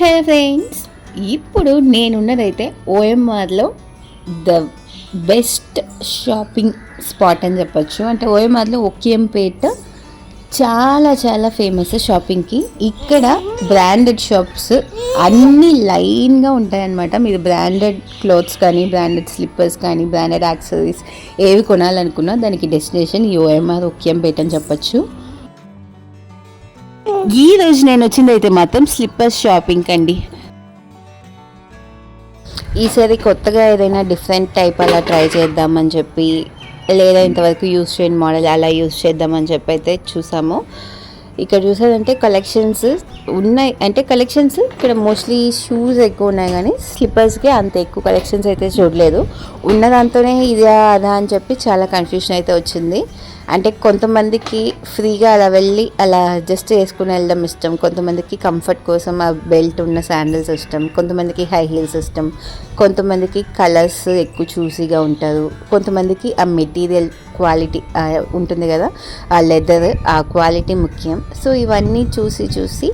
హే friends ఇప్పుడు నేనున్నదైతే ఓఎంఆర్లో ద బెస్ట్ షాపింగ్ స్పాట్ అని చెప్పొచ్చు. అంటే ఓఎంఆర్లో ఒకేంపేట చాలా చాలా ఫేమస్ షాపింగ్కి. ఇక్కడ బ్రాండెడ్ షాప్స్ అన్నీ లైన్గా ఉంటాయన్నమాట. మీరు బ్రాండెడ్ క్లోత్స్ కానీ బ్రాండెడ్ స్లిప్పర్స్ కానీ బ్రాండెడ్ యాక్సెసరీస్ ఏవి కొనాలనుకున్నా దానికి డెస్టినేషన్ ఈ ఓఎంఆర్ ఒకేంపేట అని చెప్పొచ్చు. ఈ రోజు నేను వచ్చింది అయితే మాత్రం స్లిప్పర్స్ షాపింగ్ అండి ఈసారి కొత్తగా ఏదైనా డిఫరెంట్ టైప్ అలా ట్రై చేద్దామని చెప్పి లేదా ఇంతవరకు యూస్ చేయని మోడల్ అలా యూస్ చేద్దామని చెప్పి అయితే చూసాము. ఇక్కడ చూసారంటే కలెక్షన్స్ ఉన్నాయి. అంటే కలెక్షన్స్ ఇక్కడ మోస్ట్లీ షూస్ ఎక్కువ ఉన్నాయి కానీ స్లిప్పర్స్కి అంత ఎక్కువ కలెక్షన్స్ అయితే చూడలేదు. ఉన్న దాంతోనే ఇదా అదా అని చెప్పి చాలా కన్ఫ్యూషన్ అయితే వచ్చింది. అంటే కొంతమందికి ఫ్రీగా అలా వెళ్ళి అలా జస్ట్ వేసుకుని వెళ్ళడం ఇష్టం. కొంతమందికి కంఫర్ట్ కోసం ఆ బెల్ట్ ఉన్న శాండిల్స్ ఇష్టం. కొంతమందికి హై హీల్స్ ఇష్టం. కొంతమందికి కలర్స్ ఎక్కువ చూసీగా ఉంటారు. కొంతమందికి ఆ మెటీరియల్ క్వాలిటీ ఉంటుంది కదా ఆ లెదర్ ఆ క్వాలిటీ ముఖ్యం. సో ఇవన్నీ చూసి చూసి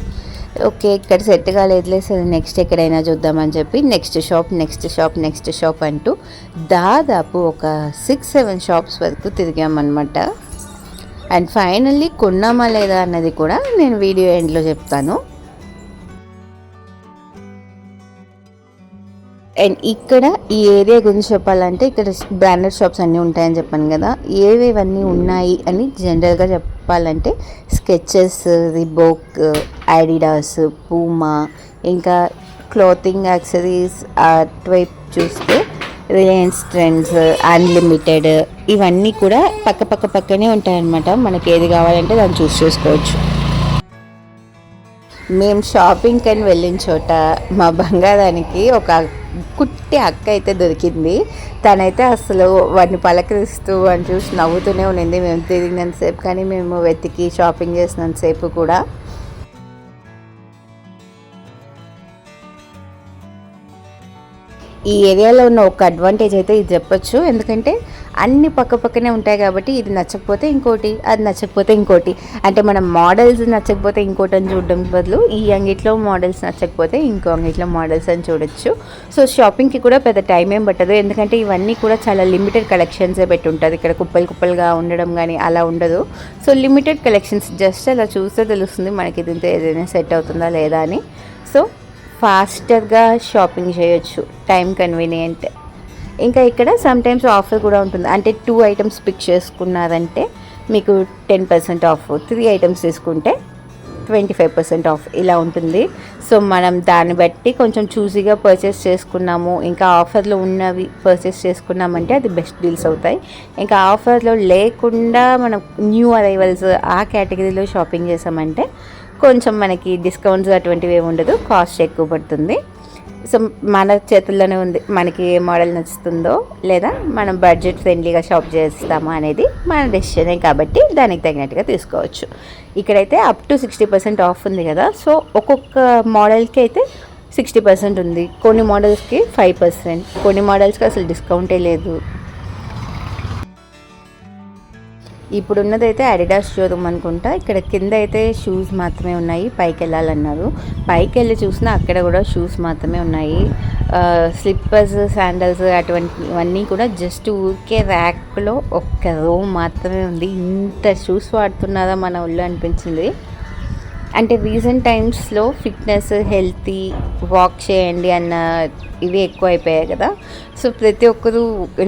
ఓకే ఇక్కడ సెట్ కాలేదులే సరే నెక్స్ట్ ఎక్కడైనా చూద్దామని చెప్పి next shop next shop next shop అంటూ దాదాపు ఒక సిక్స్ సెవెన్ షాప్స్ వరకు తిరిగామన్నమాట. అండ్ ఫైనల్లీ కొన్నామా లేదా అన్నది కూడా నేను వీడియో ఎండ్లో చెప్తాను. అండ్ ఇక్కడ ఈ ఏరియా గురించి చెప్పాలంటే ఇక్కడ బ్రాండెడ్ షాప్స్ అన్నీ ఉంటాయని చెప్పాను కదా ఏవేవన్నీ ఉన్నాయి అని జనరల్గా చెప్పాలంటే స్కెచెస్ రిబోక్ అడిడాస్ పూమా ఇంకా క్లోతింగ్ యాక్సరీస్ అటువైపు చూస్తే రిలయన్స్ ట్రెండ్స్ అన్లిమిటెడ్ ఇవన్నీ కూడా పక్క పక్క పక్కనే ఉంటాయన్నమాట. మనకి ఏది కావాలంటే దాన్ని చూస్ చేసుకోవచ్చు. మేము షాపింగ్ అని వెళ్ళిన చోట మా బంగారానికి ఒక కుట్టి అక్క అయితే దొరికింది. తనైతే అసలు వాడిని పలకరిస్తూ అని చూసి నవ్వుతూనే ఉండింది. మేము తిరిగినంతసేపు కానీ మేము వెతికి షాపింగ్ చేసినంతసేపు కూడా ఈ ఏరియాలో ఉన్న ఒక అడ్వాంటేజ్ అయితే ఇది చెప్పొచ్చు. ఎందుకంటే అన్ని పక్క పక్కనే ఉంటాయి కాబట్టి ఇది నచ్చకపోతే ఇంకోటి అది నచ్చకపోతే ఇంకోటి. అంటే మనం మోడల్స్ నచ్చకపోతే ఇంకోటి అని చూడడం బదులు ఈ అంగిట్లో మోడల్స్ నచ్చకపోతే ఇంకో అంగిట్లో మోడల్స్ అని చూడొచ్చు. సో షాపింగ్కి కూడా పెద్ద టైం ఏం పట్టదు. ఎందుకంటే ఇవన్నీ కూడా చాలా లిమిటెడ్ కలెక్షన్సే పెట్టి ఉంటుంది. ఇక్కడ కుప్పలు కుప్పలుగా ఉండడం కానీ అలా ఉండదు. సో లిమిటెడ్ కలెక్షన్స్ జస్ట్ అలా చూస్తే తెలుస్తుంది మనకి ఇది ఏదైనా సెట్ అవుతుందా లేదా అని. సో ఫాస్టర్గా షాపింగ్ చేయొచ్చు టైం కన్వీనియంట్ ఇంకా ఇక్కడ సమ్టైమ్స్ ఆఫర్ కూడా ఉంటుంది. అంటే టూ ఐటమ్స్ పిక్ చేసుకున్నారంటే మీకు ten percent off three items తీసుకుంటే ట్వంటీ ఫైవ్ పర్సెంట్ ఆఫ్ ఇలా ఉంటుంది. సో మనం దాన్ని బట్టి కొంచెం చూసీగా పర్చేస్ చేసుకున్నాము. ఇంకా ఆఫర్లో ఉన్నవి పర్చేస్ చేసుకున్నామంటే అది బెస్ట్ డీల్స్ అవుతాయి. ఇంకా ఆఫర్లో లేకుండా మనం న్యూ అరైవల్స్ ఆ కేటగిరీలో షాపింగ్ చేసామంటే కొంచెం మనకి డిస్కౌంట్స్ అటువంటివి ఏమి ఉండదు కాస్ట్ ఎక్కువ పడుతుంది. సో మన చేతుల్లోనే ఉంది మనకి ఏ మోడల్ నచ్చుతుందో లేదా మనం బడ్జెట్ ఫ్రెండ్లీగా షాప్ చేస్తామా అనేది మన డెసిషనే కాబట్టి దానికి తగినట్టుగా తీసుకోవచ్చు. ఇక్కడైతే up to sixty percent off ఉంది కదా సో ఒక్కొక్క మోడల్కి అయితే సిక్స్టీ పర్సెంట్ ఉంది. కొన్ని మోడల్స్కి ఫైవ్ పర్సెంట్ కొన్ని మోడల్స్కి అసలు డిస్కౌంటే లేదు. ఇప్పుడున్నదైతే అడిడాస్ షోరూమ్ అనుకుంటా. ఇక్కడ కింద అయితే షూస్ మాత్రమే ఉన్నాయి. పైకి వెళ్ళాలన్నారు పైకి వెళ్ళి చూసినా అక్కడ కూడా షూస్ మాత్రమే ఉన్నాయి. స్లిప్పర్స్ శాండల్స్ అటువంటివన్నీ కూడా జస్ట్ ఊరికే ర్యాక్లో ఒక్క రో మాత్రమే ఉంది. ఇంత షూస్ వాడుతున్నారా మన ఒళ్ళు అనిపించింది. అంటే రీసెంట్ టైమ్స్లో ఫిట్నెస్ హెల్తీ వాక్ చేయండి అన్న ఇవి ఎక్కువ అయిపోయాయి కదా. సో ప్రతి ఒక్కరు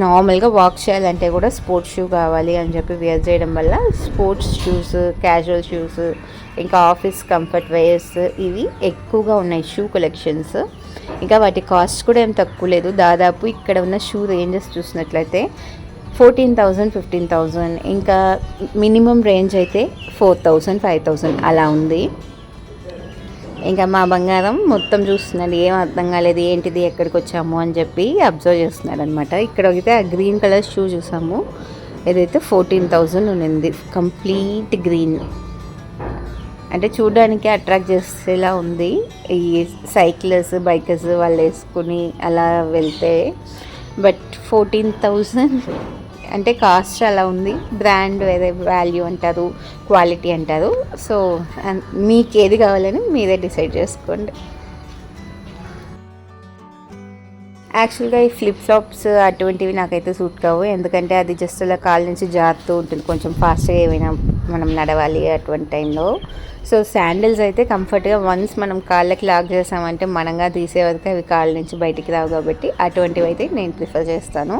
నార్మల్గా వాక్ చేయాలంటే కూడా స్పోర్ట్స్ షూ కావాలి అని చెప్పి వేర్ చేయడం వల్ల స్పోర్ట్స్ షూస్ క్యాజువల్ షూస్ ఇంకా ఆఫీస్ కంఫర్ట్ వేర్స్ ఇవి ఎక్కువగా ఉన్నాయి షూ కలెక్షన్స్ ఇంకా వాటి కాస్ట్ కూడా ఏం తక్కువ లేదు. దాదాపు ఇక్కడ ఉన్న షూ రేంజెస్ చూసినట్లయితే ఫోర్టీన్ థౌజండ్ ఫిఫ్టీన్ థౌజండ్ ఇంకా మినిమం రేంజ్ అయితే ఫోర్ థౌజండ్ ఫైవ్ థౌజండ్ అలా ఉంది. ఇంకా మా బంగారం మొత్తం చూస్తున్నాడు ఏం అర్థం కాలేదు ఏంటిది ఎక్కడికి వచ్చాము అని చెప్పి అబ్జర్వ్ చేస్తున్నాడు అనమాట ఇక్కడ అయితే ఆ గ్రీన్ కలర్ షూ చూసాము ఏదైతే ఫోర్టీన్ థౌజండ్ ఉన్నింది కంప్లీట్ గ్రీన్. అంటే చూడడానికి అట్రాక్ట్ చేసేలా ఉంది ఈ సైకిల్స్ బైకర్స్ వాళ్ళు వేసుకుని అలా వెళ్తే. బట్ ఫోర్టీన్ థౌజండ్ అంటే కాస్ట్ అలా ఉంది. బ్రాండ్ వేరే వాల్యూ అంటారు క్వాలిటీ అంటారు. సో మీకు ఏది కావాలని మీరే డిసైడ్ చేసుకోండి. యాక్చువల్గా ఈ ఫ్లిప్ ఫ్లాప్స్ అటువంటివి నాకైతే సూట్ కావు. ఎందుకంటే అది జస్ట్ అలా కాళ్ళ నుంచి జారుతూ ఉంటుంది. కొంచెం ఫాస్ట్గా ఏమైనా మనం నడవాలి అటువంటి టైంలో. సో శాండిల్స్ అయితే కంఫర్ట్గా వన్స్ మనం కాళ్ళకి లాక్ చేసామంటే మనంగా తీసే వరకు అవి కాళ్ళ నుంచి బయటికి రావు కాబట్టి అటువంటివి అయితే నేను ప్రిఫర్ చేస్తాను.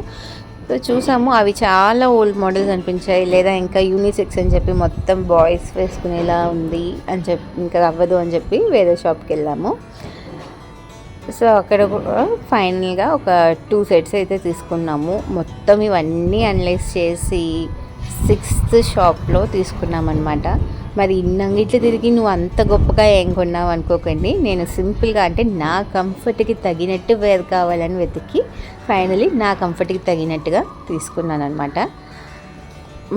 సో చూసాము అవి చాలా ఓల్డ్ మోడల్స్ అనిపించాయి. లేదా ఇంకా యూనిసెక్స్ అని చెప్పి మొత్తం బాయ్స్ వేసుకునేలా ఉంది అని చెప్పి ఇంకా అవ్వదు అని చెప్పి వేరే షాప్కి వెళ్ళాము. సో అక్కడ కూడా ఫైనల్గా ఒక టూ సెట్స్ అయితే తీసుకున్నాము. మొత్తం ఇవన్నీ అనలైజ్ చేసి సిక్స్త్ షాప్లో తీసుకున్నాం అనమాట మరి ఇన్నంగిట్లు తిరిగి నువ్వు అంత గొప్పగా ఏం కొన్నావు అనుకోకండి. నేను సింపుల్గా అంటే నా కంఫర్ట్కి తగినట్టు వేర్ కావాలని వెతికి ఫైనలీ నా కంఫర్ట్కి తగినట్టుగా తీసుకున్నాను అనమాట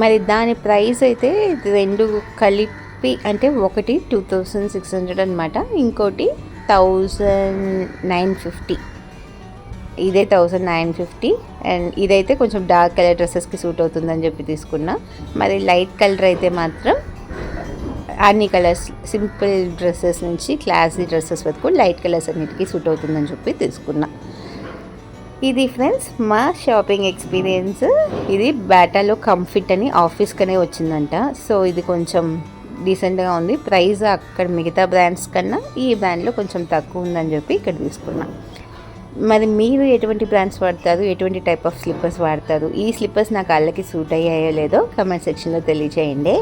మరి దాని ప్రైస్ అయితే రెండు కలిపి అంటే ఒకటి టూ థౌజండ్ సిక్స్ హండ్రెడ్ అనమాట ఇంకోటి థౌజండ్ నైన్ ఫిఫ్టీ. ఇదే థౌజండ్ నైన్ ఫిఫ్టీ. అండ్ ఇదైతే కొంచెం డార్క్ కలర్ డ్రెస్సెస్కి సూట్ అవుతుందని చెప్పి తీసుకున్నా. మరి లైట్ కలర్ అయితే మాత్రం అన్ని కలర్స్ సింపుల్ డ్రెస్సెస్ నుంచి క్లాసీ డ్రెస్సెస్ వరకు లైట్ కలర్స్ అన్నిటికీ సూట్ అవుతుందని చెప్పి తీసుకున్నా. ఇది ఫ్రెండ్స్ మా షాపింగ్ ఎక్స్పీరియన్స్. ఇది బాటాలో కంఫిట్ అని ఆఫీస్కనే వచ్చిందంట. సో ఇది కొంచెం డీసెంట్గా ఉంది. ప్రైస్ అక్కడ మిగతా బ్రాండ్స్ కన్నా ఈ బ్రాండ్లో కొంచెం తక్కువ ఉందని చెప్పి ఇక్కడ తీసుకున్నాను మరి మీరు ఎటువంటి బ్రాండ్స్ వాడతారు? ఎటువంటి టైప్ ఆఫ్ స్లిప్పర్స్ వాడతారు? ఈ స్లిప్పర్స్ నా కాళ్ళకి సూట్ అయ్యాయో లేదో కమెంట్ సెక్షన్లో తెలియజేయండి